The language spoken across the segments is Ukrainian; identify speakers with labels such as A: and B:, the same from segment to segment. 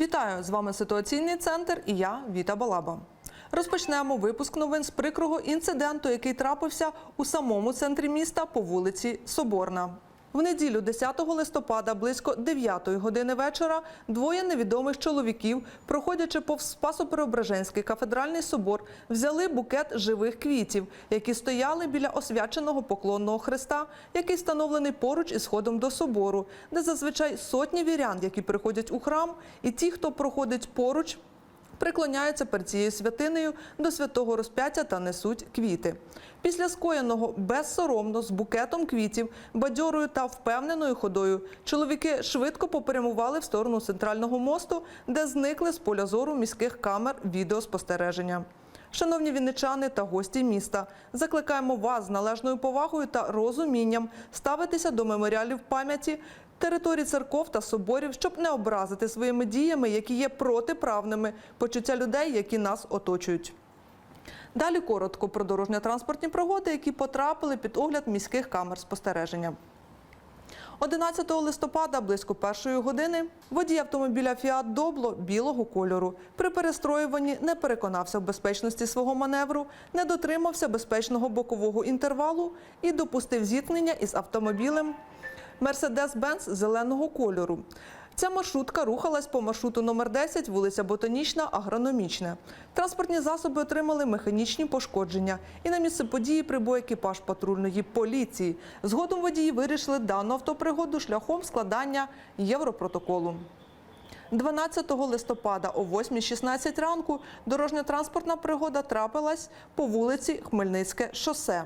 A: Вітаю з вами ситуаційний центр і я Віта Балаба. Розпочнемо випуск новин з прикрого інциденту, який трапився у самому центрі міста по вулиці Соборна. В неділю, 10 листопада, близько 9 години вечора, двоє невідомих чоловіків, проходячи повз Спасо-Преображенський кафедральний собор, взяли букет живих квітів, які стояли біля освяченого поклонного хреста, який встановлений поруч із сходом до собору, де зазвичай сотні вірян, які приходять у храм, і ті, хто проходить поруч, приклоняються перед цією святинею до святого розп'яття та несуть квіти. Після скоєного безсоромно з букетом квітів, бадьорою та впевненою ходою чоловіки швидко попрямували в сторону центрального мосту, де зникли з поля зору міських камер відеоспостереження. Шановні вінничани та гості міста, закликаємо вас з належною повагою та розумінням ставитися до меморіалів пам'яті територій церков та соборів, щоб не образити своїми діями, які є протиправними, почуття людей, які нас оточують. Далі коротко про дорожньо-транспортні пригоди, які потрапили під огляд міських камер спостереження. 11 листопада близько першої години водій автомобіля Фіат Добло білого кольору при перестроюванні не переконався в безпечності свого маневру, не дотримався безпечного бокового інтервалу і допустив зіткнення із автомобілем Мерседес-Бенц зеленого кольору. Ця маршрутка рухалась по маршруту номер 10, вулиця Ботанічна, Агрономічна. Транспортні засоби отримали механічні пошкодження, і на місце події прибув екіпаж патрульної поліції. Згодом водії вирішили дану автопригоду шляхом складання європротоколу. 12 листопада о 8.16 ранку дорожньо-транспортна пригода трапилась по вулиці Хмельницьке шосе.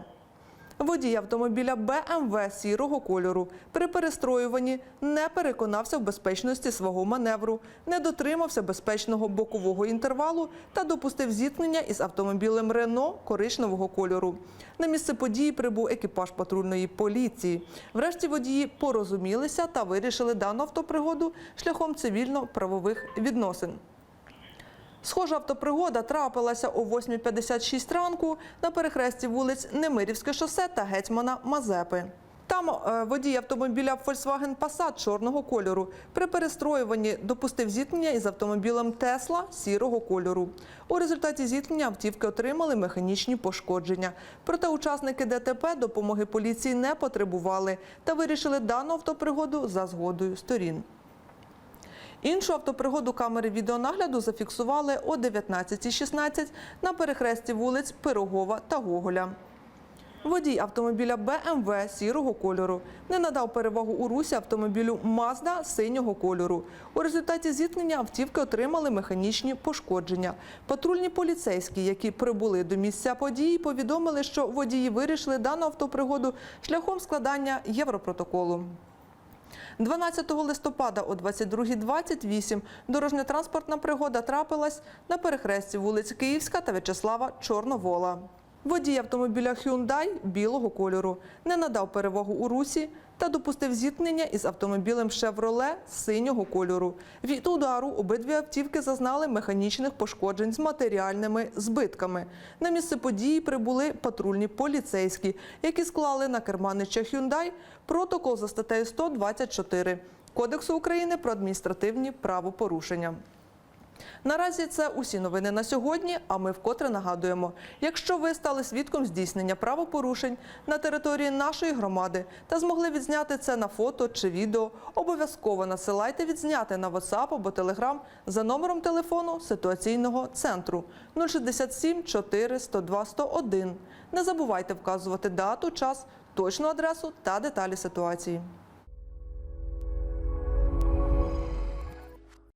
A: Водій автомобіля БМВ сірого кольору при перестроюванні не переконався в безпечності свого маневру, не дотримався безпечного бокового інтервалу та допустив зіткнення із автомобілем Рено коричневого кольору. На місце події прибув екіпаж патрульної поліції. Врешті водії порозумілися та вирішили дану автопригоду шляхом цивільно-правових відносин. Схожа автопригода трапилася о 8.56 ранку на перехресті вулиць Немирівське шосе та гетьмана Мазепи. Там е, водій автомобіля Volkswagen Passat чорного кольору при перестроюванні допустив зіткнення із автомобілем Тесла сірого кольору. У результаті зіткнення автівки отримали механічні пошкодження. Проте учасники ДТП допомоги поліції не потребували та вирішили дану автопригоду за згодою сторін. Іншу автопригоду камери відеонагляду зафіксували о 19.16 на перехресті вулиць Пирогова та Гоголя. Водій автомобіля БМВ сірого кольору не надав перевагу у русі автомобілю Мазда синього кольору. У результаті зіткнення автівки отримали механічні пошкодження. Патрульні поліцейські, які прибули до місця події, повідомили, що водії вирішили дану автопригоду шляхом складання європротоколу. 12 листопада о 22.28 дорожньо-транспортна пригода трапилась на перехресті вулиць Київська та В'ячеслава Чорновола. Водій автомобіля Hyundai білого кольору не надав перевагу у русі та допустив зіткнення із автомобілем Chevrolet синього кольору. Від удару обидві автівки зазнали механічних пошкоджень з матеріальними збитками. На місце події прибули патрульні поліцейські, які склали на керманича Hyundai протокол за статтею 124 Кодексу України про адміністративні правопорушення. Наразі це усі новини на сьогодні. А ми вкотре нагадуємо: якщо ви стали свідком здійснення правопорушень на території нашої громади та змогли відзняти це на фото чи відео, обов'язково насилайте відзняти на WhatsApp або Telegram за номером телефону ситуаційного центру 067 4 102 101. Не забувайте вказувати дату, час, точну адресу та деталі ситуації.